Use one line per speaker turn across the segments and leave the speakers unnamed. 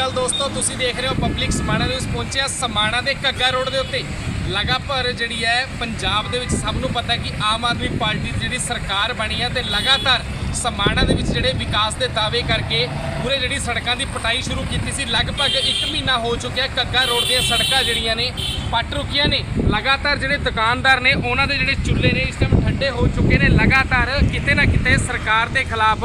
ਅਕਾਲ ਦੋਸਤੋ, ਤੁਸੀਂ ਦੇਖ ਰਹੇ ਹੋ ਪਬਲਿਕ ਸਮਾਣਾ ਨਿਊਜ਼ ਪਹੁੰਚਿਆ ਸਮਾਣਾ ਦੇ ਘੱਗਾ ਰੋਡ ਦੇ ਉੱਤੇ। ਲਗਾਤਾਰ ਜਿਹੜੀ ਹੈ, ਪੰਜਾਬ ਦੇ ਵਿੱਚ ਸਭ ਨੂੰ ਪਤਾ ਹੈ ਕਿ ਆਮ ਆਦਮੀ ਪਾਰਟੀ ਦੀ ਜਿਹੜੀ ਸਰਕਾਰ ਬਣੀ ਹੈ ਤੇ ਲਗਾਤਾਰ ਸਮਾਣਾ ਦੇ ਵਿੱਚ ਜਿਹੜੇ ਵਿਕਾਸ ਦੇ ਦਾਅਵੇ ਕਰਕੇ ਪੂਰੇ ਜਿਹੜੀ ਸੜਕਾਂ ਦੀ ਪਟਾਈ ਸ਼ੁਰੂ ਕੀਤੀ ਸੀ। ਲਗਭਗ 1 ਮਹੀਨਾ ਹੋ ਚੁੱਕਿਆ ਘੱਗਾ ਰੋਡ ਦੀਆਂ ਸੜਕਾਂ ਜਿਹੜੀਆਂ ਨੇ, ਪੱਟ ਰੁਕੀਆਂ ਨੇ। ਲਗਾਤਾਰ ਜਿਹੜੇ ਦੁਕਾਨਦਾਰ ਨੇ, ਉਹਨਾਂ ਦੇ ਜਿਹੜੇ ਚੁੱਲ੍ਹੇ ਨੇ, ਇਸ ਟਾਈਮ ਠੰਡੇ ਹੋ ਚੁੱਕੇ ਨੇ। ਲਗਾਤਾਰ ਕਿਤੇ ਨਾ ਕਿਤੇ ਸਰਕਾਰ ਦੇ ਖਿਲਾਫ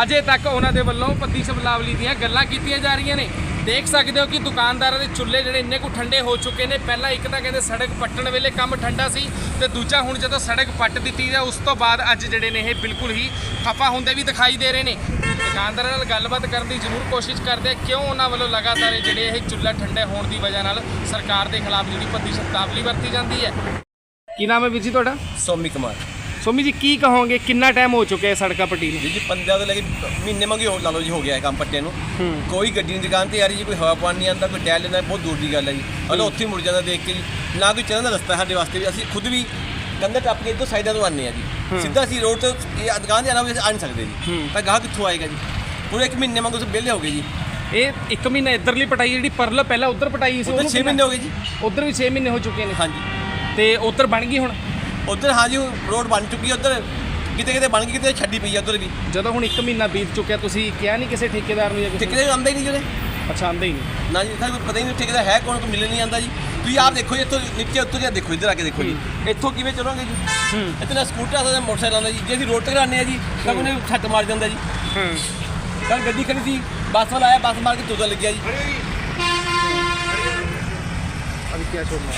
ਅਜੇ ਤੱਕ ਉਹਨਾਂ ਦੇ ਵੱਲੋਂ ਪੱਤੀ ਸ਼ਬਦਾਵਲੀ ਦੀਆਂ ਗੱਲਾਂ ਕੀਤੀਆਂ ਜਾ ਰਹੀਆਂ ਨੇ। ਦੇਖ ਸਕਦੇ ਹੋ ਕਿ ਦੁਕਾਨਦਾਰਾਂ ਦੇ ਚੁੱਲ੍ਹੇ ਜਿਹੜੇ ਇੰਨੇ ਕੁ ਠੰਡੇ ਹੋ ਚੁੱਕੇ ਨੇ। ਪਹਿਲਾਂ ਇੱਕ ਤਾਂ ਕਹਿੰਦੇ ਸੜਕ ਪੱਟਣ ਵੇਲੇ ਕੰਮ ਠੰਡਾ ਸੀ ਤੇ ਦੂਜਾ ਹੁਣ ਜਦੋਂ ਸੜਕ ਪੱਟ ਦਿੱਤੀ ਹੈ, ਉਸ ਤੋਂ ਬਾਅਦ ਅੱਜ ਜਿਹੜੇ ਨੇ ਇਹ ਬਿਲਕੁਲ ਹੀ ਖਫਾ ਹੁੰਦੇ ਵੀ ਦਿਖਾਈ ਦੇ ਰਹੇ ਨੇ। ਦੁਕਾਨਦਾਰਾਂ ਨਾਲ ਗੱਲਬਾਤ ਕਰਨ ਦੀ ਜ਼ਰੂਰ ਕੋਸ਼ਿਸ਼ ਕਰਦੇ ਆ ਕਿਉਂ ਉਹਨਾਂ ਵੱਲੋਂ ਲਗਾਤਾਰ ਜਿਹੜੇ ਇਹ ਚੁੱਲ੍ਹਾ ਠੰਡੇ ਹੋਣ ਦੀ ਵਜ੍ਹਾ ਨਾਲ ਸਰਕਾਰ ਦੇ ਖਿਲਾਫ ਜਿਹੜੀ ਪੱਤੀ ਸ਼ਬਦਾਵਲੀ ਵਰਤੀ ਜਾਂਦੀ ਹੈ? ਕੀ ਨਾਮ ਹੈ ਵੀਰ ਜੀ ਤੁਹਾਡਾ?
ਸੋਮੀ ਕੁਮਾਰ।
ਸੋਮੀ ਜੀ ਕੀ ਕਹੋਗੇ? ਕਿੰਨਾ ਟਾਈਮ ਹੋ ਚੁੱਕਿਆ ਹੈ ਸੜਕਾਂ ਪੱਟੀ ਨੂੰ?
ਜੀ ਜੀ ਤੋਂ ਲੈ ਕੇ ਮਹੀਨੇ ਮੰਗੀ ਹੋ ਲਾ ਲਓ ਜੀ ਹੋ ਗਿਆ ਹੈ ਕੰਮ ਪੱਟੇ ਨੂੰ। ਕੋਈ ਗੱਡੀ ਦੀ ਦੁਕਾਨ ਤੇ ਆ ਰਹੀ ਜੀ ਕੋਈ ਹਵਾ ਪਾਣੀ ਨਹੀਂ ਆਉਂਦਾ ਕੋਈ ਟਹਿਲ ਲੈਂਦਾ ਬਹੁਤ ਦੂਰ ਦੀ ਗੱਲ ਹੈ ਜੀ। ਹਲੋ ਉੱਥੇ ਹੀ ਮੁੜ ਜਾਂਦਾ ਦੇਖ ਕੇ ਜੀ। ਨਾ ਕੋਈ ਚੱਲਣ ਦਾ ਰਸਤਾ ਸਾਡੇ ਵਾਸਤੇ ਵੀ ਅਸੀਂ ਖੁਦ ਵੀ ਕੰਧਾ ਟੱਪ ਕੇ ਇੱਧਰ ਸਾਈਡਾਂ ਤੋਂ ਆਉਂਦੇ ਆ ਜੀ। ਸਿੱਧਾ ਅਸੀਂ ਰੋਡ ਤੇ ਇਹ ਦੁਕਾਨ ਤੇ ਆਣਾ ਵੀ ਆ ਨਹੀਂ ਸਕਦੇ ਜੀ। ਤਾਂ ਗਾਹ ਕਿੱਥੋਂ ਆਏਗਾ ਜੀ? ਪੂਰੇ ਇੱਕ ਮਹੀਨੇ ਮੰਗੋ ਤੁਸੀਂ ਵਿਹਲੇ ਹੋ ਗਏ ਜੀ।
ਇਹ ਇੱਕ ਮਹੀਨਾ ਇੱਧਰਲੀ ਪਟਾਈ ਜਿਹੜੀ ਪਰਲ ਪਹਿਲਾਂ ਉੱਧਰ ਪਟਾਈ ਸੀ
ਉੱਧਰ 6 ਮਹੀਨੇ ਹੋ ਗਏ ਜੀ।
ਉੱਧਰ ਵੀ 6 ਮਹੀਨੇ ਹੋ ਚੁੱਕੇ ਨੇ।
ਹਾਂਜੀ।
ਤੇ ਉੱਧਰ ਬਣ ਗਈ ਹੁਣ?
ਉੱਧਰ ਹਾਂਜੀ ਰੋਡ ਬਣ ਚੁੱਕੀ ਹੈ ਉੱਧਰ। ਕਿਤੇ ਕਿਤੇ ਬਣ ਗਈ ਕਿਤੇ ਛੱਡੀ ਪਈ ਹੈ ਉੱਧਰ ਵੀ।
ਜਦੋਂ ਹੁਣ 1 ਮਹੀਨਾ ਬੀਤ ਚੁੱਕਿਆ ਤੁਸੀਂ ਕਿਹਾ ਨਹੀਂ ਕਿਸੇ ਠੇਕੇਦਾਰ ਨੂੰ ਜਾਂ ਕਿਸੇ
ਠੇਕੇਦਾਰ ਆਉਂਦਾ ਹੀ ਨਹੀਂ ਜਿਹੜੇ
ਅੱਛਾ ਆਂਦੇ ਹੀ ਨਹੀਂ।
ਨਾ ਜੀ ਸਾਨੂੰ ਪਤਾ ਹੀ ਨਹੀਂ ਠੇਕੇਦਾਰ ਹੈ ਕੌਣ ਕੋਈ ਮਿਲਣ ਨਹੀਂ ਆਉਂਦਾ ਜੀ। ਤੁਸੀਂ ਆਪ ਦੇਖੋ ਜੀ ਇੱਥੋਂ ਨੀਚੇ ਉੱਤਰ ਕੇ ਦੇਖੋ ਇੱਧਰ ਆ ਕੇ ਦੇਖੋ ਜੀ। ਇੱਥੋਂ ਕਿਵੇਂ ਚਲੋਗੇ ਜੀ? ਇਤਨਾ ਸਕੂਟਰ ਆਦਾ ਮੋਟਰਸਾਈਕਲ ਆਉਂਦਾ ਜੀ। ਜੇ ਅਸੀਂ ਰੋਡ ਤੇ ਕਰਾਉਂਦੇ ਆ ਜੀ ਤਾਂ ਉਹਨੇ ਛੱਟ ਮਾਰ ਜਾਂਦਾ ਜੀ।
ਹੂੰ।
ਕੱਲ ਗੱਡੀ ਖੜੀ ਸੀ ਬੱਸ ਵਾਲਾ ਆਇਆ ਬੱਸ ਮਾਰ ਕੇ ਤੁਰਨ ਲੱਗਿਆ ਜੀ।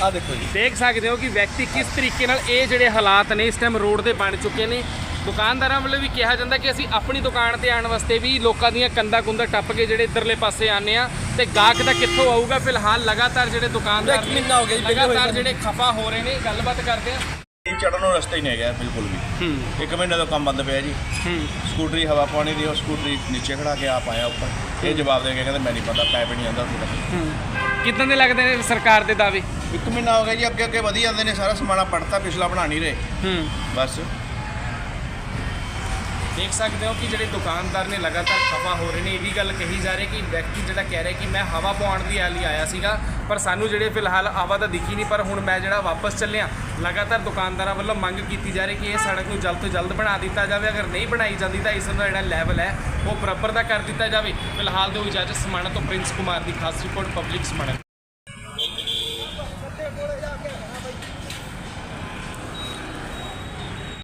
ਆ ਦੇਖੋ ਜੀ
ਦੇਖ ਸਕਦੇ ਹੋ ਕਿ ਵਿਅਕਤੀ ਕਿਸ ਤਰੀਕੇ ਨਾਲ ਇਹ ਜਿਹੜੇ ਹਾਲਾਤ ਨੇ ਇਸ ਟਾਈਮ ਰੋਡ ਦੇ ਬਣ ਚੁੱਕੇ ਨੇ। ਦੁਕਾਨਦਾਰਾਂ ਵੱਲੋਂ ਵੀ ਕਿਹਾ ਜਾਂਦਾ ਕਿ ਅਸੀਂ ਆਪਣੀ ਦੁਕਾਨ ਤੇ ਆਉਣ ਵਾਸਤੇ ਵੀ ਲੋਕਾਂ ਦੀਆਂ ਕੰਦਾ ਕੁੰਦਾ ਟੱਪ ਕੇ ਜਿਹੜੇ ਇੱਧਰਲੇ ਪਾਸੇ ਆਨੇ ਆ ਤੇ ਗਾਹਕ ਦਾ ਕਿੱਥੋਂ ਆਊਗਾ? ਫਿਲਹਾਲ ਲਗਾਤਾਰ ਜਿਹੜੇ ਦੁਕਾਨਦਾਰ
ਇੱਕ ਮਹੀਨਾ ਹੋ ਗਿਆ ਜੀ,
ਲਗਾਤਾਰ। ਜਿਹੜੇ ਖਫਾ ਹੋ ਰਹੇ ਨੇ ਗੱਲਬਾਤ ਕਰਦੇ ਆ
ਇਹ ਚੜਨ ਨੂੰ ਰਸਤਾ ਹੀ ਨਹੀਂ ਹੈਗਾ ਬਿਲਕੁਲ ਵੀ।
ਹੂੰ।
ਇੱਕ ਮਹੀਨੇ ਦਾ ਕੰਮ ਬੰਦ ਪਿਆ ਜੀ।
ਹੂੰ।
ਸਕੂਟਰੀ ਹਵਾ ਪਾਣੀ ਦੀ ਉਹ ਸਕੂਟਰੀ ਨੀਚੇ ਖੜਾ ਕੇ ਆਪ ਆਇਆ ਉੱਪਰ। ਇਹ ਜਵਾਬ ਦੇ ਕੇ ਕਹਿੰਦਾ ਮੈਂ ਨਹੀਂ ਪਤਾ ਪੈਪ ਨਹੀਂ ਆਉਂਦਾ
ਹੂੰ। ਕਿਦਾਂ ਦੇ ਲੱਗਦੇ ਨੇ ਸਰਕਾਰ ਦੇ ਦਾਅਵੇ?
ਇੱਕ ਮਹੀਨਾ ਹੋ ਗਿਆ ਜੀ ਅੱਗੇ ਅੱਗੇ ਵਧੀ ਜਾਂਦੇ ਨੇ ਸਾਰਾ ਸਮਾਨਾ ਪੜਤਾ ਪਿਛਲਾ ਬਣਾ ਨਹੀਂ ਰਹੇ।
ਹੂੰ।
ਬਸ।
ਦੇਖ ਸਕਦੇ ਹੋ ਕਿ ਜਿਹੜੇ ਦੁਕਾਨਦਾਰ ਨੇ ਲਗਾਤਾਰ ਖਫਾ ਹੋ ਰਹੇ ਨੇ, ਇਹ ਵੀ ਗੱਲ ਕਹੀ ਜਾ ਰਹੀ ਕਿ ਵਿਅਕਤੀ ਜਿਹੜਾ ਕਹਿ ਰਿਹਾ ਕਿ ਮੈਂ ਹਵਾ ਪਾਉਣ ਦੀ ਲਈ ਆਇਆ ਸੀਗਾ, ਪਰ ਸਾਨੂੰ ਜਿਹੜੇ ਫਿਲਹਾਲ ਹਵਾ ਤਾਂ ਦਿਖੀ ਨਹੀਂ, ਪਰ ਹੁਣ ਮੈਂ ਜਿਹੜਾ ਵਾਪਸ ਚੱਲਿਆ, ਲਗਾਤਾਰ ਦੁਕਾਨਦਾਰਾਂ ਵੱਲੋਂ ਮੰਗ ਕੀਤੀ ਜਾ ਰਹੀ ਕਿ ਇਹ ਸੜਕ ਨੂੰ ਜਲਦ ਤੋਂ ਜਲਦ ਬਣਾ ਦਿੱਤਾ ਜਾਵੇ। ਅਗਰ ਨਹੀਂ ਬਣਾਈ ਜਾਂਦੀ ਤਾਂ ਇਸ ਦਾ ਜਿਹੜਾ ਲੈਵਲ ਹੈ, ਉਹ ਪ੍ਰੋਪਰ ਦਾ ਕਰ ਦਿੱਤਾ ਜਾਵੇ। ਫਿਲਹਾਲ ਦੇ ਇਜਾਜ਼ਤ ਸਮਾਣਾ ਤੋਂ ਪ੍ਰਿੰਸ ਕੁਮਾਰ ਦੀ ਖਾਸ ਰਿਪੋਰਟ ਪਬਲਿਕ ਸਮਾਣਾ।